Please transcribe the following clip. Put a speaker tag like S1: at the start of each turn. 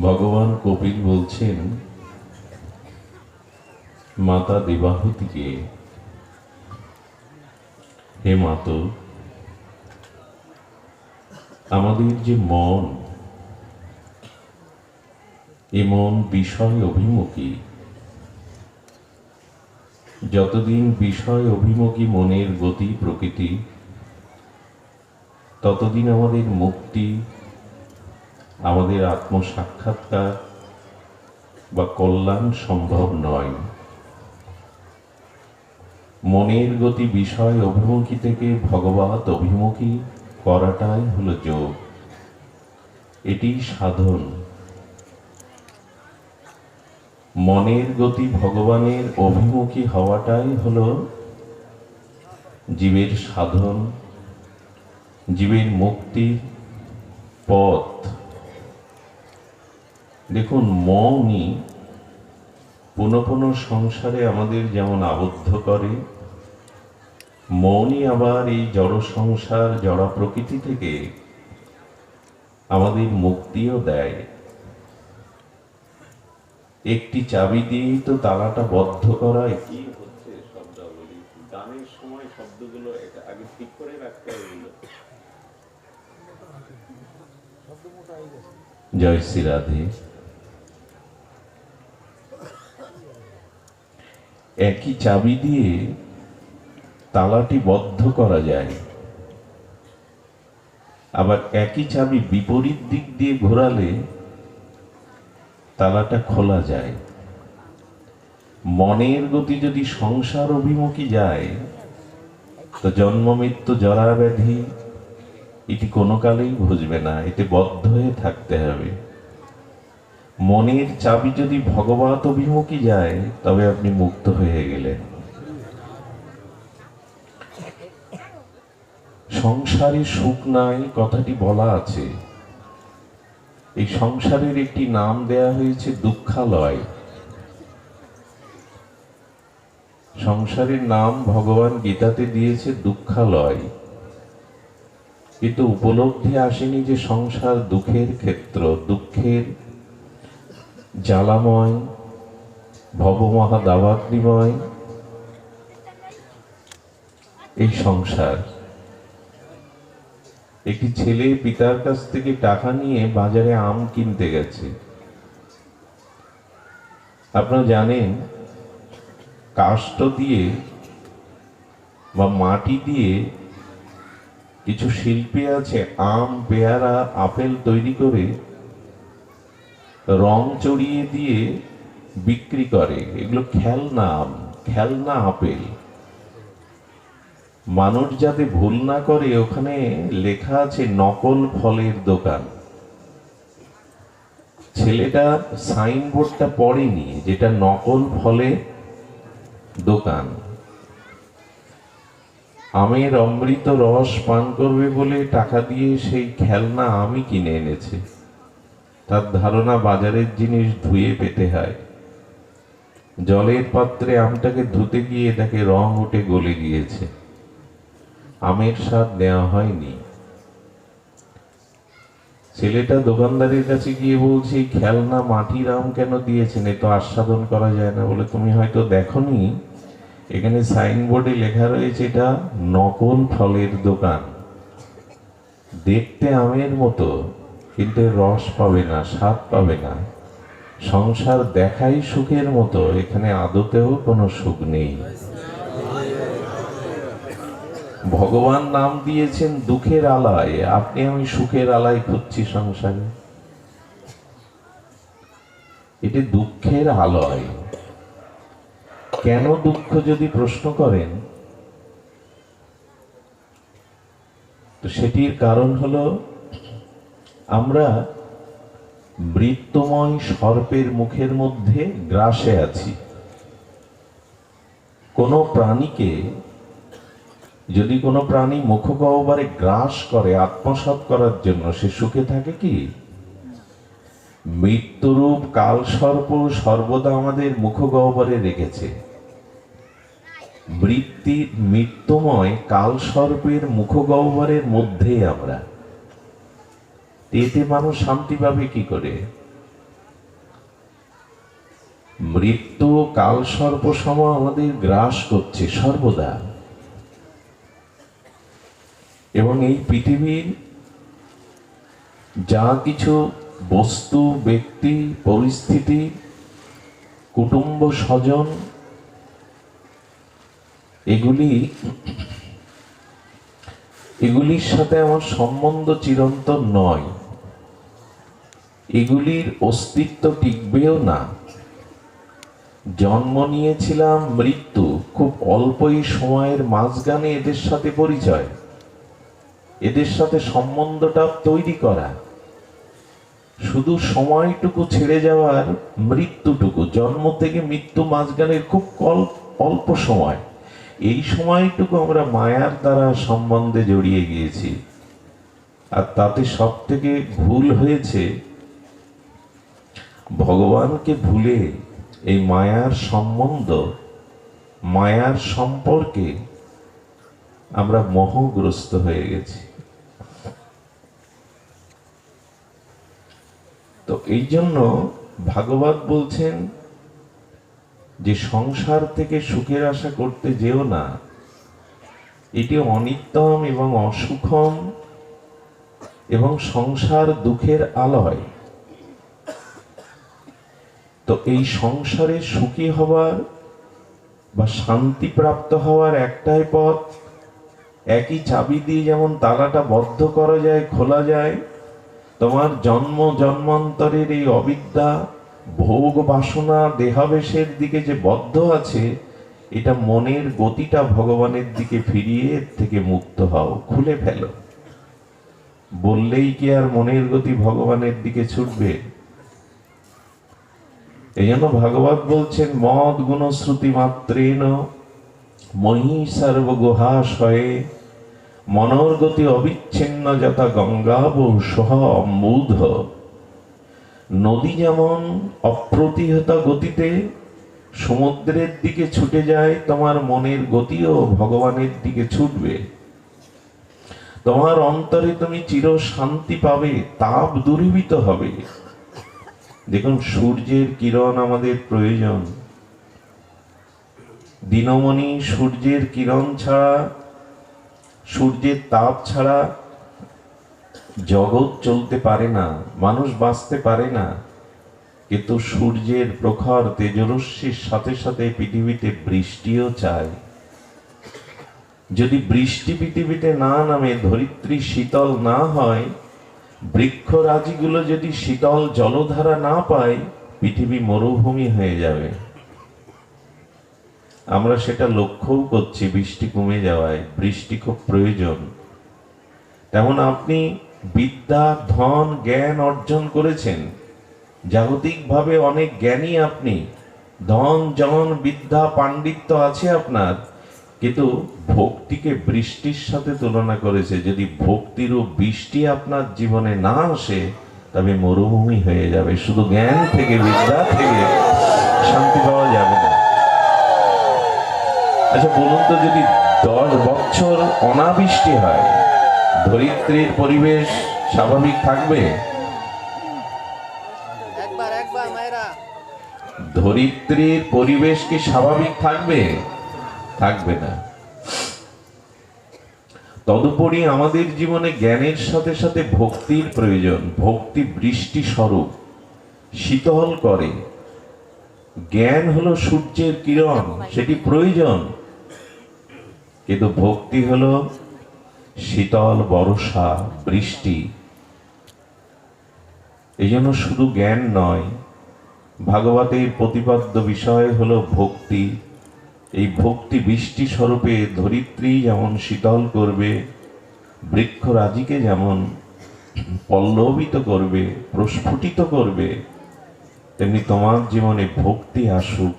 S1: ভগবান কপিল বলছেন, মাতা দেবাহুতিকে হে মাত, আমাদের যে মন, এ মন বিষয় অভিমুখী। যতদিন বিষয় অভিমুখী মনের গতি প্রকৃতি, ততদিন আমাদের মুক্তি আমাদের আত্মসাক্ষাৎকার বা কল্যাণ সম্ভব নয়। মনের গতি বিষয় অভিমুখী থেকে ভগবত অভিমুখী করাটাই হলো যোগ। এটি সাধন। মনের গতি ভগবানের অভিমুখী হওয়াটাই হলো জীবের সাধন, জীবের মুক্তির পথ। দেখুন মনই পুনঃ পুনঃ সংসারে আমাদের যেমন আবদ্ধ করে মনই আবার এই জড় সংসার, জড়া প্রকৃতি থেকে আমাদের মুক্তিও দেয়। একটি চাবি দিয়েই তো তালাটা বদ্ধ করা কি হচ্ছে শব্দাবলী গানের সময় শব্দগুলো আগে ঠিক করে রাখতে। জয় শ্রী রাধে। একই চাবি দিয়ে তালাটি বদ্ধ করা যায়। আবার একই চাবি বিপরীত দিক দিয়ে ঘোরালে তালাটা খোলা যায়। মনের গতি যদি সংসার অভিমুখী যায়, তো জন্ম, মৃত্যু জরা ব্যাধি এটি কোনো কালেই বুঝবে না এতে বদ্ধ হয়ে থাকতে হবে। মনের চাবি যদি ভগবত অভিমুখী যায়, তবে আপনি মুক্ত হয়ে গেলেন। সংসারে সুখ নাই, কথাটি বলা আছে। এই সংসারের একটি নাম দেয়া হয়েছে দুঃখালয়। সংসারের নাম ভগবান গীতাতে দিয়েছে দুঃখালয়। কিন্তু উপলব্ধি আসেনি যে সংসার দুঃখের ক্ষেত্র, দুঃখের জ্বালাময় ভবমহা দাবাগ্নিময় এই সংসার। একটি ছেলে পিতার কাছ থেকে টাকা নিয়ে বাজারে আম কিনতে গেছে। আপনারা জানেন, কাষ্ট দিয়ে বা মাটি দিয়ে কিছু শিল্পী আছে আম, পেয়ারা, আপেল তৈরি করে রং চড়িয়ে দিয়ে বিক্রি করে। এগুলো খেলনা আম খেলনা আপেল। মানুষ যাতে ভুল না করে, ওখানে লেখা আছে নকল ফলের দোকান। ছেলেটা সাইনবোর্ডটা পড়েনি, যেটা নকল ফলের দোকান। আমের অমৃত রস পান করবে বলে টাকা দিয়ে সেই খেলনা আমি কিনে এনেছে। তার ধারণা বাজারের জিনিস ধুয়ে পেতে হয়। জলের পাত্রে আমটাকে ধুতে গিয়ে তাকে রং উঠে গলে গিয়েছে। আমের স্বাদ নেওয়া হয়নি। ছেলেটা দোকানদারের কাছে গিয়ে বলছে "এই খেলনা মাটির আম কেন দিয়েছেন? এ তো আস্বাদন করা যায় না। বলে, তুমি হয়তো দেখনি, এখানে সাইনবোর্ডে লেখা রয়েছে এটা নকল ফলের দোকান। দেখতে আমের মতো। কিন্তু রস পাবে না, স্বাদ পাবে না। সংসার দেখাই সুখের মতো, এখানে আদতেও কোনো সুখ নেই। ভগবান নাম দিয়েছেন দুঃখের আলায়, আপনি আমি সুখের আলায় খুঁজছি সংসারে। এটি দুঃখের আলয়। কেন দুঃখ যদি প্রশ্ন করেন? তো সেটির কারণ হলো আমরা বৃত্তময় সর্পের মুখের মধ্যে গ্রাসে আছি। কোনো প্রাণীকে, যদি কোনো প্রাণী মুখগহ্বরে গ্রাস করে, আত্মসাৎ করার জন্য সে সুখে থাকে কি? মৃত্যুরূপ কাল সর্প সর্বদা আমাদের মুখগহ্বরে রেখেছে। বৃত্তি মৃত্যুময় কাল সর্পের মুখগহ্বরের মধ্যেই আমরা। এতে মানুষ শান্তি পাবে কি করে? মৃত্যু কাল সর্পসম আমাদের গ্রাস করছে সর্বদা। এবং এই পৃথিবীর যা কিছু বস্তু, ব্যক্তি, পরিস্থিতি, কুটুম্ব স্বজন, এগুলি এগুলির সাথে আমার সম্বন্ধ চিরন্তন নয়। এগুলির অস্তিত্ব টিকবেও না। জন্ম নিয়েছিলাম, মৃত্যু খুব অল্পই সময়ের মাঝখানে এদের সাথে পরিচয়। এদের সাথে সম্বন্ধটা তৈরি করা। শুধু সময়টুকু ছেড়ে যাওয়ার মৃত্যুটুকু, জন্ম থেকে মৃত্যু মাঝখানের খুব অল্প সময়। এই সময়টুকু আমরা মায়ার দ্বারা সম্বন্ধে জড়িয়ে গিয়েছি। আর তাতে সব থেকে ভুল হয়েছে ভগবানকে ভুলে এই মায়ার সম্বন্ধ, মায়ার সম্পর্কে আমরা মোহগ্রস্ত হয়ে গেছি। তো এই জন্য ভাগবত বলছেন যে সংসার থেকে সুখের আশা করতে যেও না। এটি অনিত্যম এবং অসুখম এবং সংসার দুঃখের আলয়। তো এই সংসারে সুখী হওয়ার বা শান্তি প্রাপ্ত হওয়ার একটাই পথ, একই চাবি দিয়ে যেমন তালাটা বদ্ধ করা যায়, খোলা যায়, তোমার জন্ম জন্মান্তরের এই অবিদ্যা, ভোগ বাসনা, দেহাবেশের দিকে যে বদ্ধ আছে, এটা মনের গতিটা ভগবানের দিকে ফিরিয়ে থেকে মুক্ত হও, খুলে ফেলো। বললেই কি আর মনের গতি ভগবানের দিকে ছুটবে? এই জন্য ভাগবত বলছেন, মদ গুণশ্রুতি মাত্রেন মহি সর্বগুহাশয়ে মনোর গতি অবিচ্ছিন্ন যথা গঙ্গাব সহ অম্বুধ। নদী যেমন অপ্রতিহত গতিতে সমুদ্রের দিকে ছুটে যায়, তোমার মনের গতিও ভগবানের দিকে ছুটবে। তোমার অন্তরে তুমি চির শান্তি পাবে, তাপ দূরীভূত হবে। দেখুন, সূর্যের কিরণ আমাদের প্রয়োজন। দিনমণি সূর্যের কিরণ ছাড়া, সূর্যের তাপ ছাড়া জগৎ চলতে পারে না, মানুষ বাঁচতে পারে না। কিন্তু সূর্যের প্রখর তেজরশ্মির সাথে সাথে পৃথিবীতে বৃষ্টিও চায় যদি বৃষ্টি পৃথিবীতে না নামে, ধরিত্রী শীতল না হয় বৃক্ষরাজিগুলো যদি শীতল জলধারা না পায়, পৃথিবী মরুভূমি হয়ে যাবে। আমরা সেটা লক্ষ্যও করছি বৃষ্টি কমে যাওয়ায়, বৃষ্টি খুব প্রয়োজন। তেমন আপনি বিদ্যা, ধন, জ্ঞান অর্জন করেছেন। জাগতিকভাবে অনেক জ্ঞানী আপনি। ধন, জন, বিদ্যা, পাণ্ডিত্য আছে আপনার। কিন্তু ভক্তিকে বৃষ্টির সাথে তুলনা করেছে। যদি ভক্তির ও বৃষ্টি আপনার জীবনে না আসে তবে মরুভূমি হয়ে যাবে। শুধু জ্ঞান থেকে বিদ্যা থেকে শান্তি পাওয়া যাবে না। আচ্ছা বলুন তো যদি দশ বছর অনাবৃষ্টি হয় ধরিত্রীর পরিবেশ স্বাভাবিক থাকবে? ধরিত্রীর পরিবেশ কি স্বাভাবিক থাকবে? থাকবে না। তদুপরি আমাদের জীবনে জ্ঞানের সাথে সাথে ভক্তির প্রয়োজন, ভক্তি বৃষ্টি স্বরূপ, শীতল করে। জ্ঞান হলো সূর্যের কিরণ, সেটি প্রয়োজন। কিন্তু ভক্তি হলো শীতল বর্ষা, বৃষ্টি। এই জন্য শুধু জ্ঞান নয়, ভাগবতের প্রতিপাদ্য বিষয় হলো ভক্তি। এই ভক্তি বৃষ্টি স্বরূপে ধরিত্রী যেমন শীতল করবে, বৃক্ষরাজিকে যেমন পল্লবিত করবে, প্রস্ফুটিত করবে, তেমনি তোমার জীবনে ভক্তি আসুক।